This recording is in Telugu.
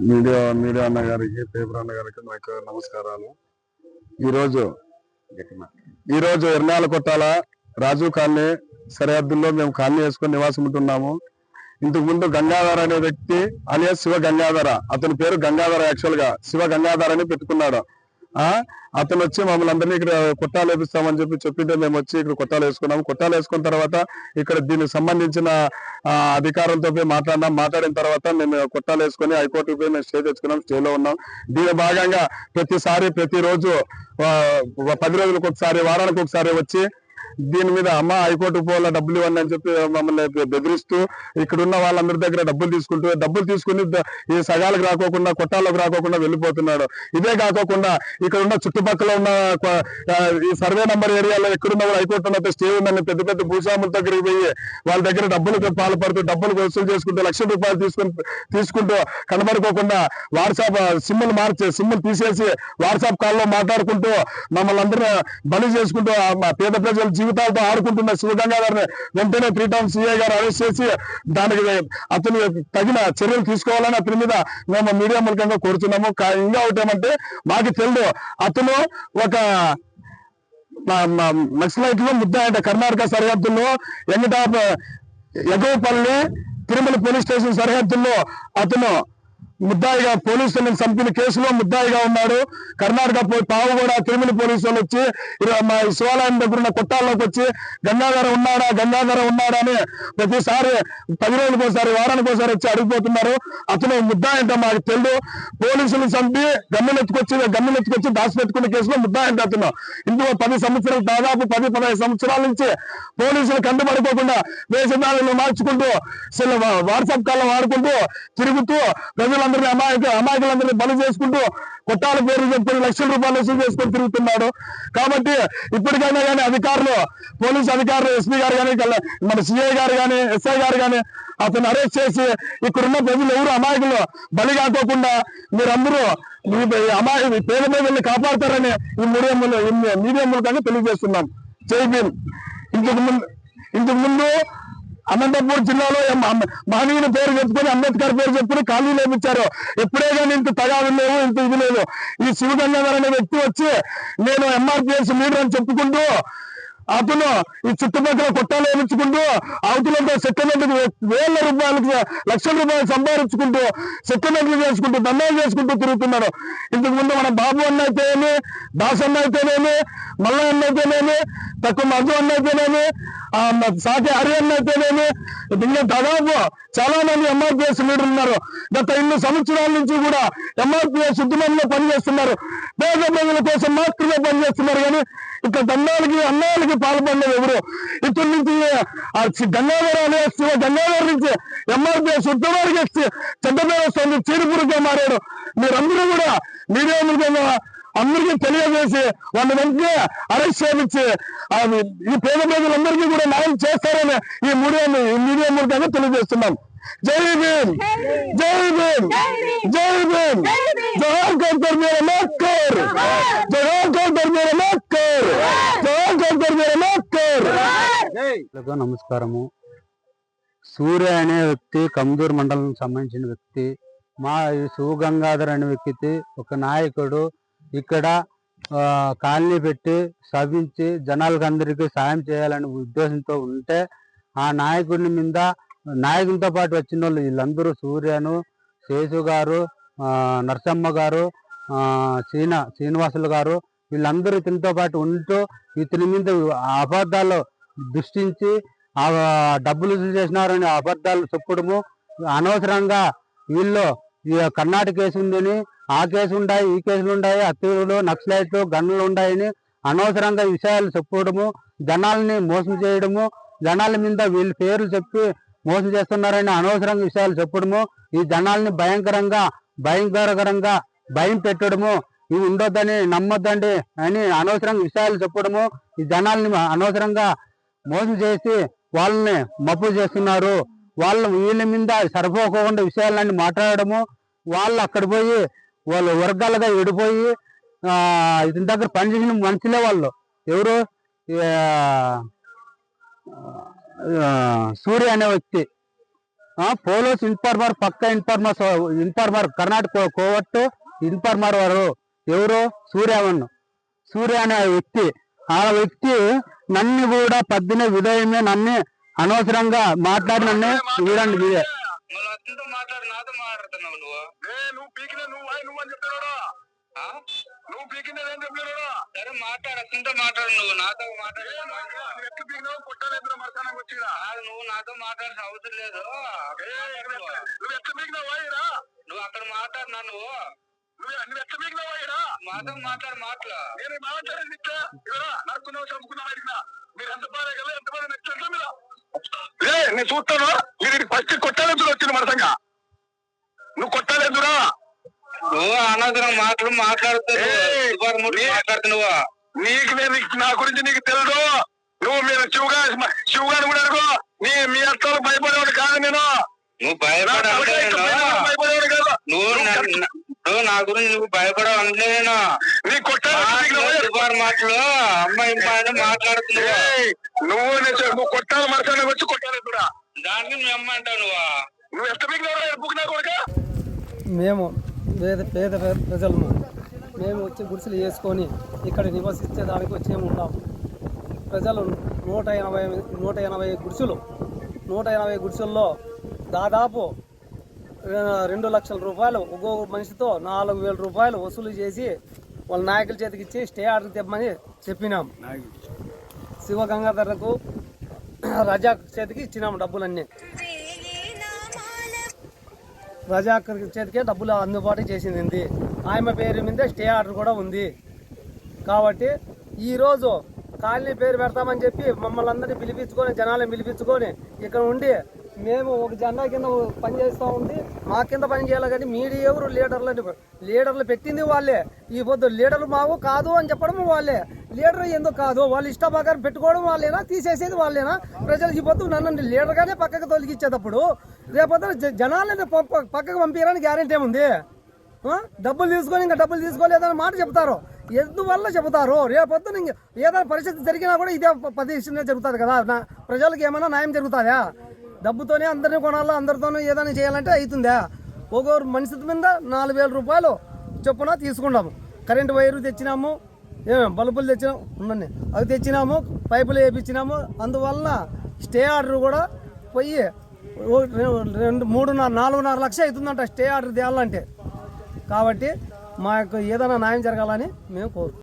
మీడియా మీడియా అన్న గారికి పేపర్ అన్న గారికి నాకు నమస్కారాలు. ఈరోజు ఈరోజు ఎర్నాల కొట్టాల? రాజు కాలనీ సరిహద్దుల్లో మేము కాలనీ వేసుకొని నివాసం ఉంటున్నాము. ఇంతకు ముందు గంగాధర అనే వ్యక్తి అలియస్ శివ గంగాధర. అతని పేరు గంగాధర యాక్చువల్గా శివ గంగాధర్ అని పెట్టుకున్నాడు. అతను వచ్చి మమ్మల్ని అందరినీ ఇక్కడ కొట్టాలు వేపిస్తామని చెప్పి చెప్పింటే మేము వచ్చి ఇక్కడ కొట్టాలు వేసుకున్నాము. కొట్టాలు వేసుకున్న తర్వాత ఇక్కడ దీనికి సంబంధించిన అధికారులతో పోయి మాట్లాడినాం. మాట్లాడిన తర్వాత మేము కొట్టాలు వేసుకొని హైకోర్టుకు పోయి మేము స్టే తెచ్చుకున్నాం. స్టేలో ఉన్నాం. దీని భాగంగా ప్రతిసారి ప్రతిరోజు పది రోజులకు ఒకసారి వారానికి ఒకసారి వచ్చి దీని మీద అమ్మ హైకోర్టు పోవాలా డబ్బులు ఇవ్వండి అని చెప్పి మమ్మల్ని బెదిరిస్తూ ఇక్కడ ఉన్న వాళ్ళందరి దగ్గర డబ్బులు తీసుకుంటూ డబ్బులు తీసుకుని ఈ సగాలకు రాకోకుండా కొట్టాలకు రాకోకుండా వెళ్ళిపోతున్నాడు. ఇదే కాకోకుండా ఇక్కడ ఉన్న చుట్టుపక్కల ఉన్న ఈ సర్వే నంబర్ ఏరియాలో ఎక్కడున్న కూడా హైకోర్టు ఉన్నట్టు స్టే ఉందని పెద్ద పెద్ద భూస్వాముల దగ్గరికి పోయి వాళ్ళ దగ్గర డబ్బులు పాల్పడుతూ డబ్బులు వసూలు చేసుకుంటూ లక్ష రూపాయలు తీసుకుని తీసుకుంటూ కనబడుకోకుండా వాట్సాప్ సిమ్లు మార్చి సిమ్లు తీసేసి వాట్సాప్ కాల్లో మాట్లాడుకుంటూ మమ్మల్ని అందరూ బలి చేసుకుంటూ మా పేద ప్రజల జీవితాలతో ఆడుకుంటున్న శివగంగాధర్ని వెంటనే త్రీ టౌన్ సిఐ గారు అరెస్ట్ చేసి దానికి అతను తగిన చర్యలు తీసుకోవాలని అతని మీద మేము మీడియా మూలకంగా కోరుతున్నాము. కా- ఇంకా ఒకటి ఏమంటే మాకు తెలియదు అతను ఒక నక్సలైట్లో ముద్ద అంటే కర్ణాటక సరిహద్దుల్లో ఎంగటాప ఎగవపల్లి తిరుమల పోలీస్ స్టేషన్ సరిహద్దుల్లో అతను ముద్దాయిగా పోలీసులను చంపిన కేసులో ముద్దాయిగా ఉన్నాడు. కర్ణాటక పోయి పావుగూడ తిరుమల పోలీసు వాళ్ళు వచ్చి ఇలా మా శివాలయం దగ్గర ఉన్న కొట్టాల్లోకి వచ్చి గంగాధర ఉన్నాడా? గంగాధర ఉన్నాడా? అని ప్రతిసారి పది రోజులకు ఒకసారి వారానికి ఒకసారి వచ్చి అడిగిపోతున్నారు. అతను ముద్దా ఏంటో మాకు తెలియదు పోలీసులు చంపి గమ్మెనెత్తుకొచ్చి గమ్మెనెత్తుకొచ్చి దాచిపెట్టుకున్న కేసులో ముద్దా అంటే అతను. ఇందులో పది సంవత్సరాలు దాదాపు పది పదహైదు సంవత్సరాల నుంచి పోలీసులు కంటపడిపోకుండా వేషధాలను మార్చుకుంటూ వాట్సాప్ కాలం వాడుకుంటూ తిరుగుతూ ప్రజలందరినీ అమాయక అమాయకులందరినీ బలి చేసుకుంటూ కొట్టాల పేరు చెప్పుకొని లక్షల రూపాయలు వసూలు చేసుకొని తిరుగుతున్నాడు. కాబట్టి ఇప్పటికైనా కానీ అధికారులు పోలీస్ అధికారులు ఎస్పీ గారు కానీ మన సిఐ గారు కానీ ఎస్ఐ గారు కానీ అతను అరెస్ట్ చేసి ఇక్కడున్న ప్రజలు ఎవరు అమాయకులు బలి కాకోకుండా మీరందరూ మీ అమాయ మీ పేద ప్రజల్ని కాపాడతారని ఈ మీడియా మూల- ఈ మీడియా మూలకంగా తెలియజేస్తున్నాం. జై భీమ్. ఇంతకు ముందు ఇంతకు ముందు అనంతపూర్ జిల్లాలో మహనీయుని పేరు చెప్పుకొని అంబేద్కర్ పేరు చెప్పుకుని ఖాళీ లేపించారు ఎప్పుడే కానీ ఇంత తగాదు లేవు ఇంత ఇది లేదు ఈ శివగంగాధర్ అనే వ్యక్తి వచ్చి నేను ఎంఆర్పిఎస్ లీడర్ అని చెప్పుకుంటూ అతను ఈ చుట్టుపక్కల కొట్టాలు వేయించుకుంటూ అవతలంతా సెటిల్మెంట్ వేల రూపాయలకు లక్షల రూపాయలు సంపాదించుకుంటూ సెటిల్మెంట్లు చేసుకుంటూ దండాలు చేసుకుంటూ తిరుగుతున్నాడు ఇంతకు ముందు మన బాబు అన్న అయితేనేమి దాస్ అన్న అయితేనేమి మల్ల అన్న అయితేనేమి తక్కువ మధు అన్న అయితేనేమి సాటి హరియన్ అయితేనేమి ఇంకా దాదాపు చాలా మంది ఎంఆర్పిఎస్ లీడర్లు ఉన్నారు. గత ఇన్ని సంవత్సరాల నుంచి కూడా ఎంఆర్పిఎస్ ఉద్యమంలో పనిచేస్తున్నారు. పేద ప్రజల కోసం మాత్రమే పనిచేస్తున్నారు కానీ ఇక్కడ దండాలకి అన్నాలకి పాల్పడలేదు ఎవరు. ఇక్కడి నుంచి గంగాధరాలు చి- గంగాధర నుంచి ఎంఆర్పిఎస్ ఉద్యమానికి చెడ్డ పేరు వస్తుంది. చీడిపురుగా మారాడు మీరందరూ కూడా మీడియా అందరికీ తెలియజేసి వాళ్ళ వెంటనే అరెస్ట్ చేయించి ఈ పేద ప్రజలందరికీ కూడా న్యాయం చేస్తారని ఈ మీడియా మీడియా మూలంగా తెలియజేస్తున్నాం. జై భీమ్! జై భీమ్! జై భీమ్! జోహార్ కౌంటర్ మీద మక్కర్ జోహార్ కౌంటర్ మీద మక్కర్ జోహార్ కౌంటర్ మీద మక్కర్ నమస్కారము. సూర్య అనే వ్యక్తి కమ్దూర్ మండలం సంబంధించిన వ్యక్తి మా ఈ శివగంగాధర్ అనే వ్యక్తి ఒక నాయకుడు ఇక్కడ కాలనీ పెట్టి సభించి జనాలకు అందరికీ సాయం చేయాలనే ఉద్దేశంతో ఉంటే ఆ నాయకుడిని మీద నాయకునితో పాటు వచ్చిన వాళ్ళు వీళ్ళందరూ సూర్యను శేషు గారు నరసమ్మ గారు ఆ, శ్రీన శ్రీనివాసులు గారు వీళ్ళందరూ ఇతనితో పాటు ఉంటూ ఇతని మీద అబద్ధాలు దృష్టించి ఆ డబ్బులు వసూలు చేసినారని అబద్ధాలు చెప్పడము అనవసరంగా వీళ్ళు ఈ కర్ణాటక కేసు ఉందని ఆ కేసు ఉండాయి ఈ కేసులు ఉండాయి అత్తులు నక్సలైట్లు గన్నులు ఉన్నాయని అనవసరంగా ఈ విషయాలు చెప్పడము జనాల్ని మోసం చేయడము జనాల మీద వీళ్ళ పేర్లు చెప్పి మోసం చేస్తున్నారని అనవసరంగా విషయాలు చెప్పడము ఈ జనాల్ని భయంకరంగా భయంకరకరంగా భయం పెట్టడము ఇవి ఉండొద్దని నమ్మొద్దండి అని అనవసరంగా విషయాలు చెప్పడము ఈ జనాల్ని అనవసరంగా మోసం చేసి వాళ్ళని మప్పు చేస్తున్నారు. వాళ్ళ వీళ్ళ మీద సరిపోకుండా విషయాలన్నీ మాట్లాడడము వాళ్ళు అక్కడ పోయి వాళ్ళు వర్గాలుగా విడిపోయి ఇతని దగ్గర పనిచేసిన మనుషులే వాళ్ళు. ఎవరు? సూర్య అనే వ్యక్తి. పోలీస్ ఇన్ఫార్మర్ పక్క ఇన్ఫార్మర్ ఇన్ఫార్మర్ కర్ణాటక కోవట్టు ఇన్ఫార్మర్ వారు. ఎవరు? సూర్యవన్ సూర్య అనే వ్యక్తి. ఆ వ్యక్తి నన్ను కూడా పద్దిన విధమే నన్ను అనవసరంగా మాట్లాడినన్నే చూడండి మీరే మళ్ళీ అతనితో మాట్లాడు నాతో మాట్లాడుతున్నావు నువ్వు. నువ్వు పీకిన నువ్వు నువ్వు అని చెప్తున్నాడు? నువ్వు పీకినది ఏం చెప్పినాడు సరే మాట్లాడు అతనితో మాట్లాడు నువ్వు. నాతో మాట్లాడు. ఎట్లు పీకినావు కొట్టాలి మరసానికి వచ్చిరా? నువ్వు నాతో మాట్లాడాల్సిన అవసరం లేదు. నువ్వు ఎట్లా పీకినావు వాయిరా? నువ్వు అక్కడ మాట్లాడినా నువ్వు. నువ్వు నువ్వు ఎట్లా పీకినావు వాయిరా? మాతో మాట్లాడు మాటలు నేను మాట్లాడేది ఇట్లా ఇవరా నరుకున్నావు చంపుకున్నావు అడిగినా. మీరు ఎంత బాగా ఎంత బాగా నచ్చట్లా మీరు? ఏ నేను చూస్తాను. మీరు ఫస్ట్ కొట్టాలేదు వచ్చింది మనసంగా. నువ్వు కొట్టాలేదురా. నువ్వు అనవసరం మాటలు మాట్లాడుతున్నావు నీకు నేను నా గురించి నీకు తెలుసు నువ్వు మీరు శివగా శివగాని కూడా అడుగు. నీ మీ అత్తలు భయపడేవాడు కాదు నేను. నువ్వు భయపడేవాడు కాదు. నువ్వు నా- నా- నువ్వు నా గురించి నువ్వు భయపడవు అంటే నేను. నీ కొట్టాలి మాటలు అమ్మాయి మాట్లాడుతున్నావు. నువ్వు నువ్వు కొట్టాలి మనసానికి వచ్చి కొట్టాలి కూడా. దానికి నువ్వు నువ్వు? ఎంత బుక్ కొడుక? మేము పేద పేద ప్ర- ప్రజలము మేము వచ్చి గుడిసెలు వేసుకొని ఇక్కడ నివసించేదానికి వచ్చేము ఉన్నాము ప్రజలు నూట ఎనభై నూట ఎనభై గుడిసెలు. నూట ఎనభై గుడిసెల్లో దాదాపు రెండు లక్షల రూపాయలు ఒక్కొక్క మనిషితో నాలుగు వేల రూపాయలు వసూలు చేసి వాళ్ళ నాయకుల చేతికి ఇచ్చి స్టే ఆర్డర్ తెమ్మని చెప్పినాం. శివ గంగాధరకు రజా చేతికి ఇచ్చినాము డబ్బులన్నీ. రజాక్ చేతికే డబ్బులు అందుబాటు చేసింది ఆమె పేరు మీద స్టే ఆర్డర్ కూడా ఉంది. కాబట్టి ఈరోజు కాలనీ పేరు పెడతామని చెప్పి మమ్మల్ని అందరినీ పిలిపించుకొని జనాలను పిలిపించుకొని ఇక్కడ ఉండి మేము ఒక జెండా కింద పని చేస్తూ ఉంది మా కింద పని చేయాలి కానీ మీడియా ఎవరు లీడర్లు లీడర్లు పెట్టింది వాళ్ళే. ఈ పొద్దు లీడర్లు మావు కాదు అని చెప్పడం వాళ్ళే. లీడర్ ఎందుకు కాదు. వాళ్ళు ఇష్ట ప్రకారం పెట్టుకోవడం వాళ్ళేనా? తీసేసేది వాళ్ళేనా? ప్రజలు ఈ నన్ను లీడర్గానే పక్కకు తొలగించేటప్పుడు రేపొద్దున జ- జనాలని ప- పక్కకు పంపించాలని గ్యారెంటీ ఏముంది? డబ్బులు తీసుకొని ఇంకా డబ్బులు తీసుకోలేదని మాట చెప్తారు ఎందువల్ల చెబుతారు? రేపొద్దున ఇంక ఏదైనా పరిస్థితి జరిగినా కూడా ఇదే ప- జరుగుతుంది కదా. నా ప్రజలకు ఏమైనా న్యాయం జరుగుతుందా? డబ్బుతోనే అందరినీ కొనాలా? అందరితోనూ ఏదైనా చేయాలంటే అవుతుందా ఒక్కొక్క మనిషి మీద నాలుగు వేల రూపాయలు చొప్పున తీసుకున్నాము కరెంటు వైరు తెచ్చినాము. ఏమేం బల్బులు తెచ్చినాము ఉండండి అవి తెచ్చినాము పైపులు వేయించినాము అందువల్ల స్టే ఆర్డర్ కూడా పోయి రెండు మూడున్నర నాలుగున్నర లక్ష అవుతుందంట స్టే ఆర్డర్ తేవాలంటే. కాబట్టి మాకు ఏదైనా న్యాయం జరగాలని మేము కోరుకుంటున్నాం